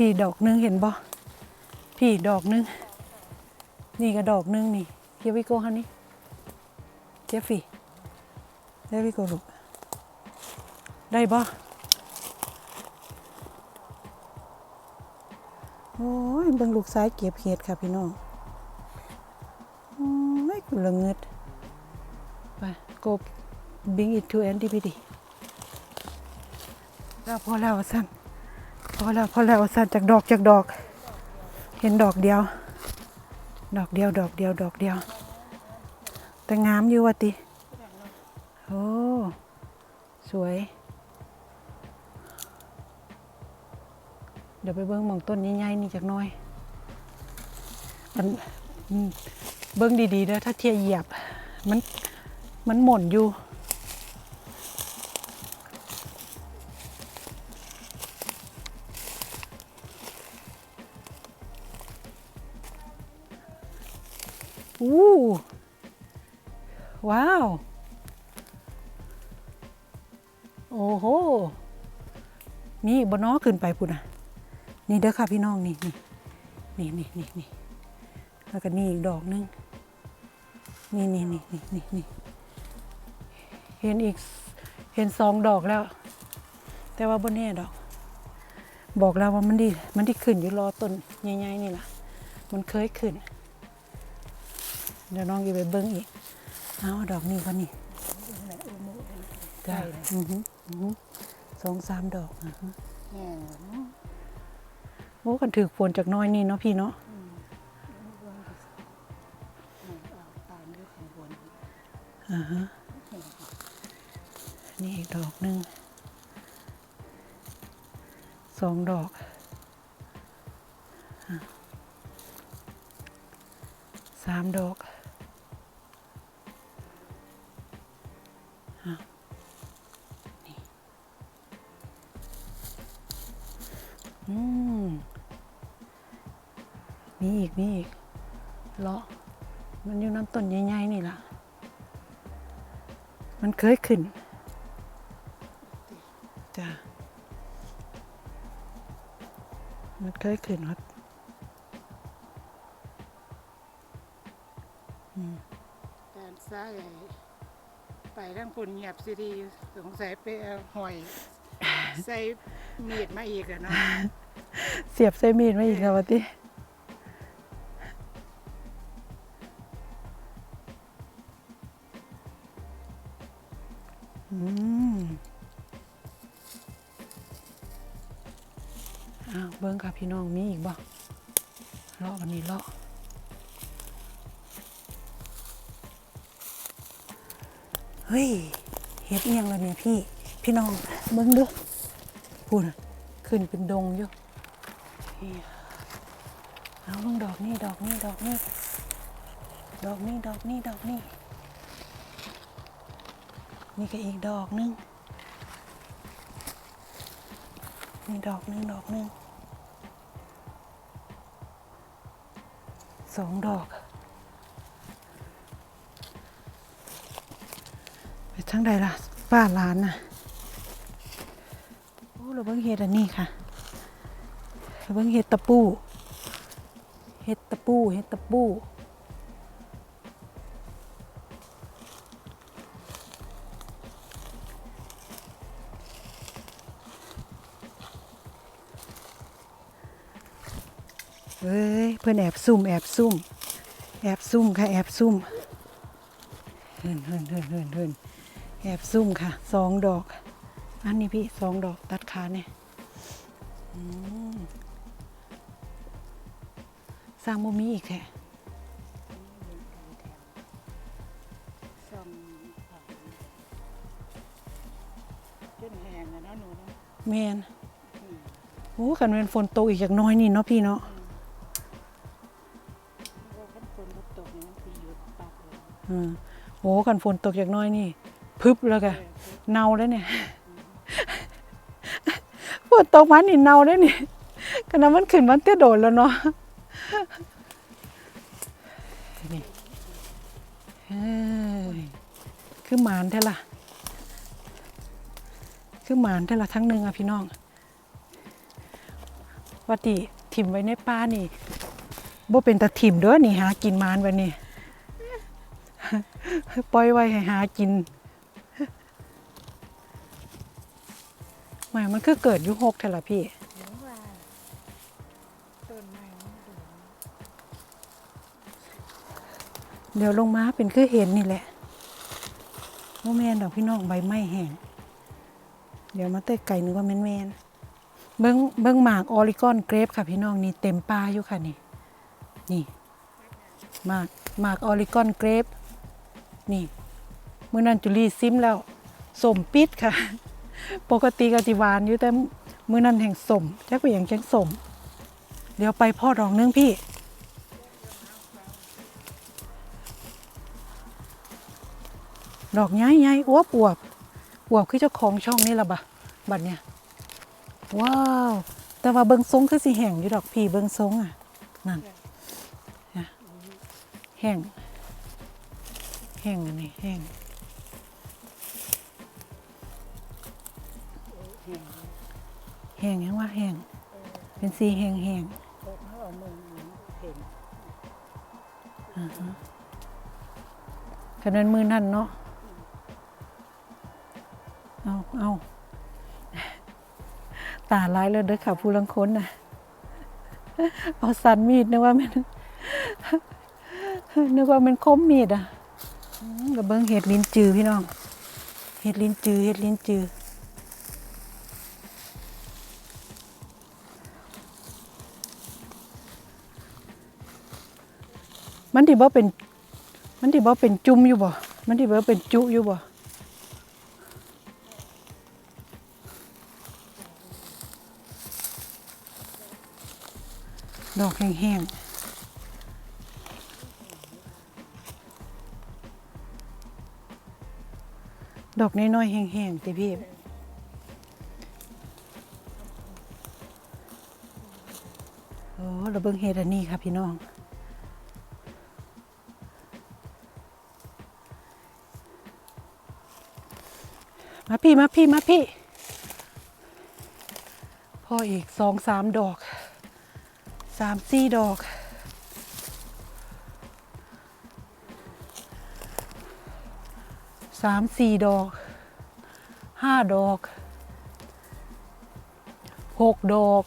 พี่ดอกหนึงเห็นบ่พี่ดอกหนึง นี่ก็ดอกหนึงนี่เฮียวิโก้ฮันนี่เจฟฟี่เจฟฟี่โกลูกได้บ่โอ้ยเบิ่งลูกซ้ายเก็บเห็ดค่ะพี่น้องอืมไม่กุละเงิดไป go bring it to NDPD แล้วพอแล้วสั้น พอแล้วพอแล้วสั้นจากดอกจากดอก เห็นดอกเดียว ดอกเดียว ดอกเดียว ดอกเดียว แต่งามอยู่วะติ โอ้ สวย เดี๋ยวไปเบิ้งมองต้นใหญ่ๆนี่จากน้อยอันเบิ้งดีๆเด้อถ้าเทียเหยียบ มัน มันหม่นอยู่ อู้ว้าว โอ้โห นี่บนน้อขึ้นไปพุ่นอะ นี่เด้อค่ะพี่น้องนี่นี่นี่นี่นี่นี่แล้วก็นี่อีกดอกหนึง นี่นี่นี่นี่นี่นี่เห็นอีกเห็นสองดอกแล้ว แต่ว่าบนแน่ดอก บอกแล้วว่ามันดี มันดีขึ้นอยู่รอต้นใหญ่ๆนี่แหละมันเคยขึ้น เดี๋ยวน้องจะไปเบิ้งอีก เอาดอกนี้ก่อนนี่จ้าอือหืออือหือสองสามดอกอือหือแห้งเนาะโอ้กันถือฝนจากน้อยนี่เนาะพี่เนาะอ่าฮะนี่อีกดอกหนึ่งสองดอกสามดอก อะนี่อืมมีอีก มีอีกเลาะมันอยู่น้ำต้นใหญ่ๆนี่ล่ะ มันเคยขึ้น จ้ะ มันเคยขึ้นครับางปุ่นเงียบสิดีสงสัยไปเอาหอย ใส่มีดมาอีกอะเนาะเสียบใส่มีดมาอีกแล้ววะติอืมอ้าวเบิ้งค่ะพี่น้องมีอีกบ่เลาะวันนี้เลาะเฮ้ย เฮ็ดเอียงแล้วเนี่ยพี่ พี่น้องเบิ้งดูพูดน่ะขึ้นเป็นดงอยู่เอาลงดอกนี่ดอกนี่ดอกนี่ดอกนี่ดอกนี่ดอกนี่นี่ก็อีกดอกหนึงนี่ดอกหนึงดอกหนึงสองดอก ไป ทั้งใดล่ะป้าหลานน่ะโอ้เราเบิ่งเฮ็ดอันนี้ค่ะเบิ่งเห็ดตะปูเห็ดตะปูเห็ดตะปูเฮ้ยเพื่อนแอบซุ่มแอบซุ่มแอบซุ่มค่ะแอบซุ่มเฮินเฮินเฮินเฮินเฮิน แอบซุ่มค่ะสองดอก อันนี้พี่สองดอกตัดขาเนี่ยสร้างโมมีอีกแท้ซ่อมเอาจนแห้งอะเนาะหนูเนาะแมนโอ้กันเป็นฝนตกอีกอย่างน้อยนี่เนาะพี่เนาะว่าคันฝนบ่ตกนี่มันสิหยุดปักเลยอืมโอ้กันฝนตกอย่างน้อยนี่ พึบแล้วกะเน่าแล้วเนี่ยฝนตกมันนี่เน่าแล้วนี่ขณะมันขึ้นมันเตี้ยโดดแล้วเนาะนี่คือหมานแท้ล่ะ คือหมานแท้ละทั้งหนึ่งอะพี่น้องว่าติถิ่มไว้ในป่านี่บ่เป็นตะถิ่มเด้อนี่หากินมานวันนี้ปล่อยไว้ให้หากิน มามันคือเกิดยุคหกเท่ละพี่เดี๋ยวลงมาเป็นคือเห็นนี่แหละโมแมนดอกพี่น้องใบไม้แห้งเดี๋ยวมาเตะไก่นึกว่าแมนแมนเบิ้งเบิ้งหมากออริกอนเกรปค่ะพี่น้องนี่เต็มป่าอยู่ค่ะนี่ นี่หมากหมากออริกอนเกรปนี่เมื่อนั้นจุลีซิมแล้วสมปิดค่ะ ปกติกติหวานอยู่แต่มือนั้นแห่งสมจักไปอย่างจังสมเดี๋ยวไปพ่อดอกนึงพี่ ดอกใหญ่ๆอ้วบอวบอวบคือเจ้าของช่องนี่ละบะบัดเนี่ยว้าว แต่ว่าเบิงทรงคือสิแห้งอยู่ดอกพี่เบิงทรงอะนั่นแห้งแห้งอันนี้แห้ง แห้งยังว่าแห้งเป็นสีแห้งแห้งเปิดเขาเอามือเห็นขนาดมือนั่นเนาะเอาเอาตาลายเลยเด้อค่ะผู้ลังค้นน่ะเอาสันมีดนึกว่ามันนึกว่ามันคมมีดอะอืมกับเบิ้งเห็ดลิ้นจือพี่น้อง เห็ดลิ้นจือเห็ดลิ้นจือ มันที่บ่เป็น มันที่บ่เป็นจุ่มอยู่บ่ มันที่บ่เป็นจุอยู่บ่ดอกแห้งๆดอกน้อยๆแห้งๆติพี่ โอ้เราเบิ่งเฮ็ดอันนี้ค่ะพี่น้อง มาพี่มาพี่มาพี่พ่ออีกสองสามดอกสามสี่ดอก สามสี่ดอก ห้าดอก หกดอก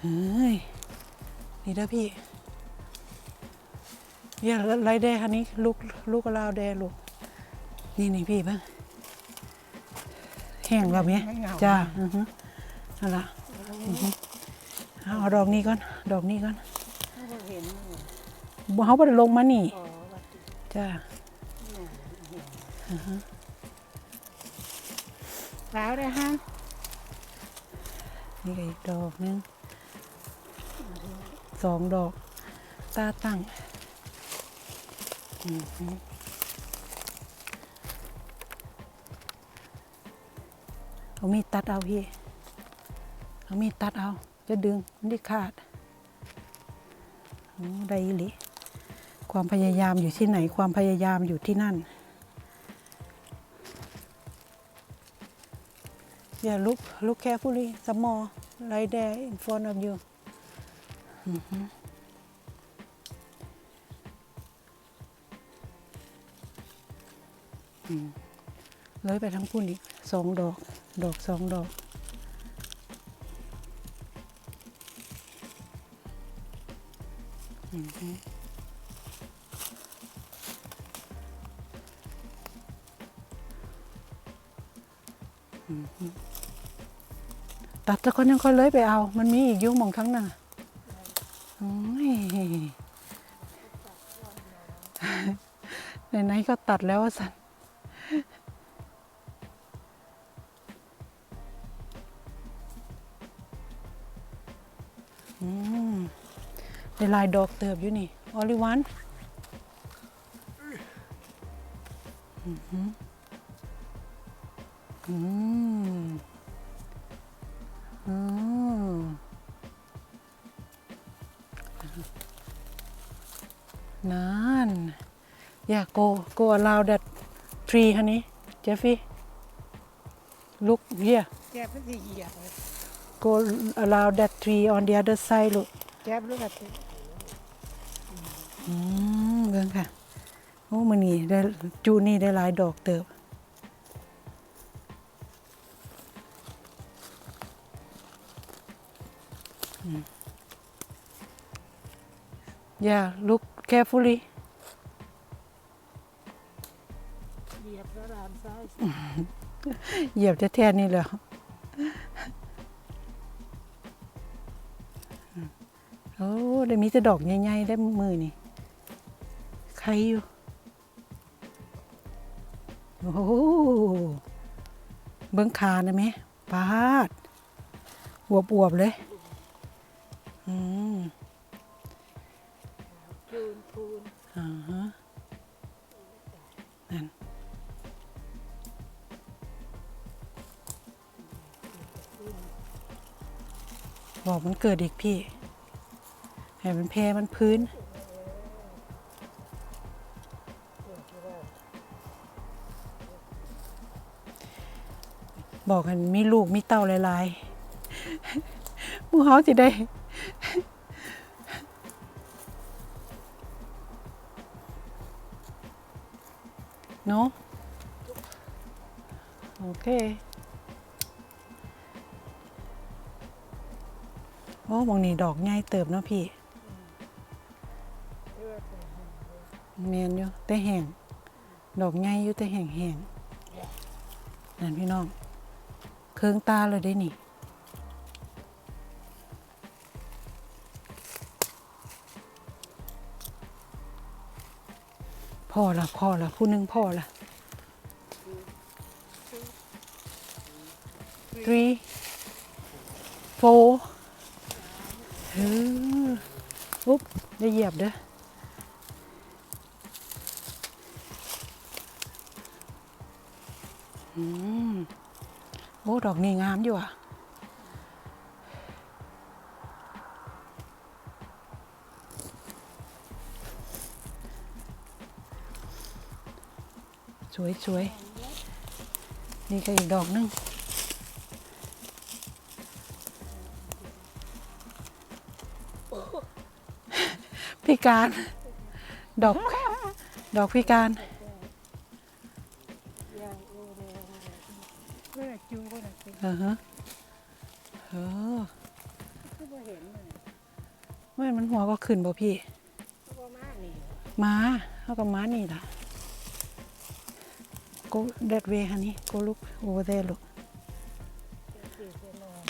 เฮ้ย นี่เด้อพี่อย่าไรแดคันนี้ลูกลูกกระลาวแดลูก นี่นี่พี่เบ้าง แห้งแบบนี้จ้าอือฮึนั่นละอือฮึเอาดอกนี้ก่อน ดอกนี้ก่อนเขาบ่เห็นเลยบ่เขาบ่ได้ลงมานี่ อ๋อว่าติจ้าสาวได้ฮะนี่ก็อีกดอกหนึงสองดอก ตาตั้งอือฮึ เอามีดตัดเอาพี่ เอามีดตัดเอา จะดึงมันได้ขาดโอ้ได้อีหลิความพยายามอยู่ที่ไหน ความพยายามอยู่ที่นั่น อย่าลุกลุกแค่ผู้ลีสมอไรแดอินฟอน of you อือฮึอืมเลยไปทั้งพุ่นอีกสองดอก ดอกสองดอกอือฮึอือฮึตัดตะคนยังค่อยเลยไปเอา มันมีอีกยุ่งมองทั้งน่ะไหนๆก็ตัดแล้วสัน หลายดอกเติบอยู่นี่ only one อือหืออืมอืมนั่น Yeah, go go allow that tree, honey. Jeffy. Look here. แกเพิ่นสิเหยียบเลย go around that tree on the other side ลูกแจ๊บลูกอะอืมเบิ่งค่ะ โอ้มื้อนี้ได้จูนี่ได้หลายดอกเติบอืม Yeah look carefully เหยียบแล้วลามซ้ายเหยียบจะแท้ๆนี่แหล้วโอ้ได้มีแต่ดอกใหญ่ๆได้มือนี่ ใครอยู่ โอ้โหเบิ้งขานะแม่ปาดอวบอวบๆเลย อืมพูนพูนอ่าฮะนั่นบอกมันเกิดอีกพี่ ให้มันแพ้มันพื้น บอกกันมีลูกมีเต้าหลายๆหมูเฮาสิได้ เนาะโอเคโอ้บางนี่ดอกง่ายเติบเนาะพี่เลือดเลยเมียนอยู่แต่แห้งดอกง่ายอยู่แต่แห้งแห้งนั่นพี่น้อง เครื่องตาเลยได้นี่พ่อละพ่อละผู้หนึ่งพ่อละ three four เอออุ๊บได้เหยียบเด้อ ดอกนี่งามอยู่อะสวยสวยนี่ก็อีกดอกนึงพิการ ดอก ดอกพิการ ออฮะเออก็บ่เห็นเลยแม่นมันหัวก็ขึ้นบ่พี่ก็บ่มานี่ม้าเขากับม้านี่ล่ะ go that way honey go look over there look สิไปนอน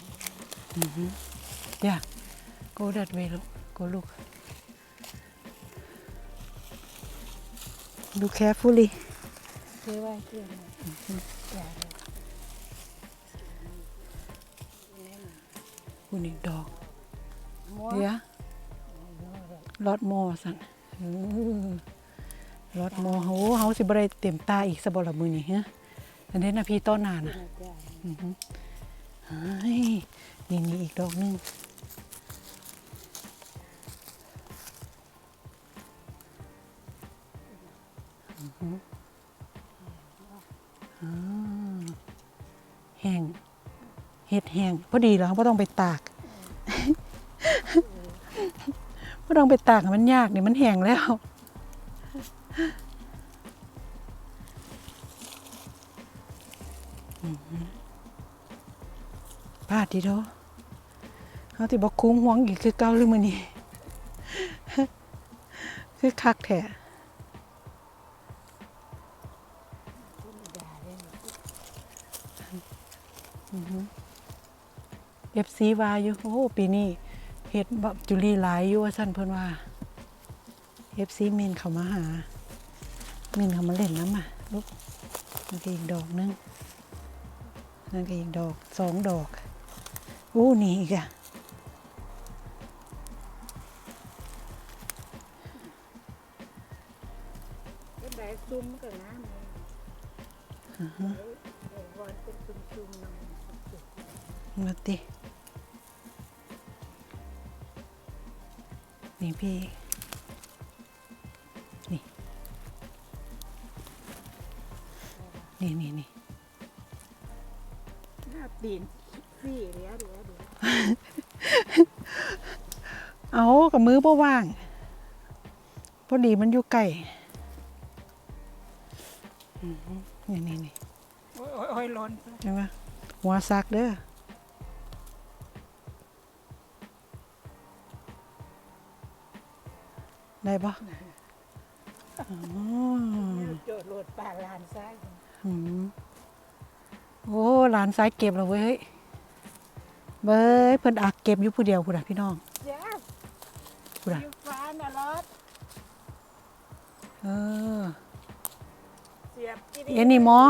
yeah go that way look go look look carefully คือว่าเกี่ยง คุณอีกดอกมัวเดี๋ยวลอดมอสันลอดมอโหเฮาสิบ่ได้เต็มตาอีกสะบ่ละมือนี่ฮะอันนี้นะพี่ต้นนานน่ะอือฮึเฮ้ยนี่นี่อีกดอกหนึงอือฮึอ่าแห้ง เห็ดแห้งพอดีแล้วไม่ต้องไปตากไม่ต้องไปตากมันยากเนี่ยมันแห้งแล้วพลาดทีเดียวเขาที่บอกคุ้มหวงอีกคือเก้าหรือมือนี่คือคักแท้เอฟ ซีวาอยู่ โอ้โหปีนี้เห็ดแบบจุลีหลายอยู่ว่าสั่นเพิ่นว่าเอฟซีมินเขามาหามินเขามาเล่นน้ำอะลูกนั่นก็อีกดอกหนึงนั่นก็อีกดอกสองดอกอู้นี่อีกอะ นี่นี่นี่หน้าตีนฟี่เดี๋ยวเดี๋ยวเดี๋ยวเอากับมือบ่ว่าง พอดีมันอยู่ไกลอือหือนี่นี่นี่โอ้ยโอ้ยโอ้ยร้อนใช่ไหมหัวซักเด้อได้ปะอ๋อโจดโหลดป่าลานซ้ายอืม โอ้หลานสายเก็บแล้วเว้ยเบ้ยเพิ่นอักเก็บอยู่ผู้เดียวพุ่นน่ะพี่น้องจ้าพุ่นน่ะยูฟ้าน่ะรถเออเสียบที่เอ็นนี่หมอ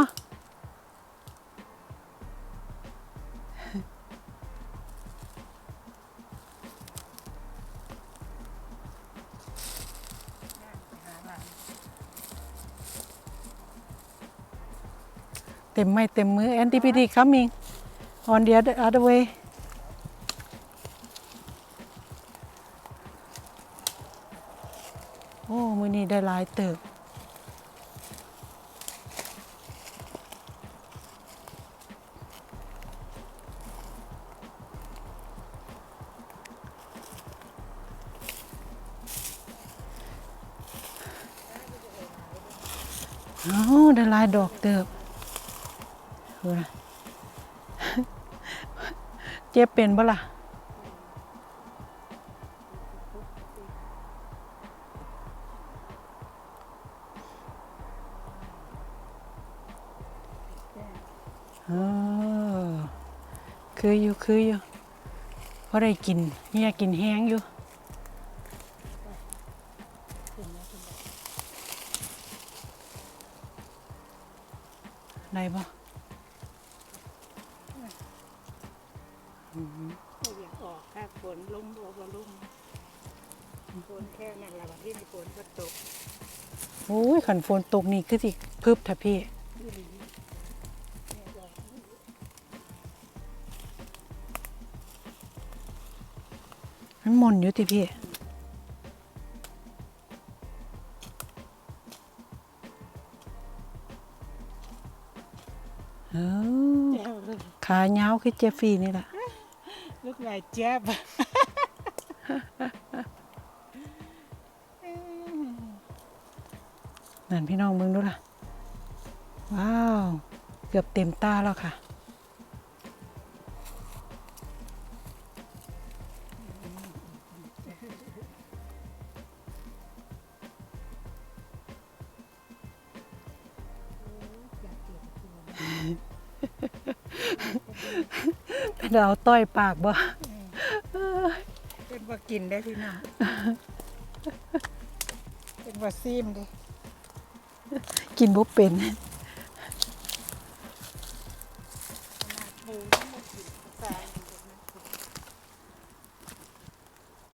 ต็มไม่เต็มมือแอนติพีดีคัมมิง on the other, other way โอ้ มือนี้ได้หลายติบเอาได้หลายดอกเติบดูนะ เจ็บเป็นบ่ล่ะเออคืออยู่คืออยู่เพราะได้กินเฮียกินแห้งอยู่ ได้ปะ ไม่อยากออกถ้าฝนลงบัวบ่ลงฝนแค่นั้นแหละวันที่มีฝนก็ตก โอ้ยขัน ฝนตกนี่คือสิพึบแท้พี่มันหมนอยู่ติพี่เออแจ้วเลยขายาวคือเจฟฟี่นี่แหละลูกหลายแจ๊บ นั่นพี่น้องมึงดูล่ะ ว้าว เกือบเต็มตาแล้วค่ะ เป็นเอาต้อยปากบ่เป็นว่ากินได้พี่น้อง เป็นว่าซีมดิ กินบ่เป็น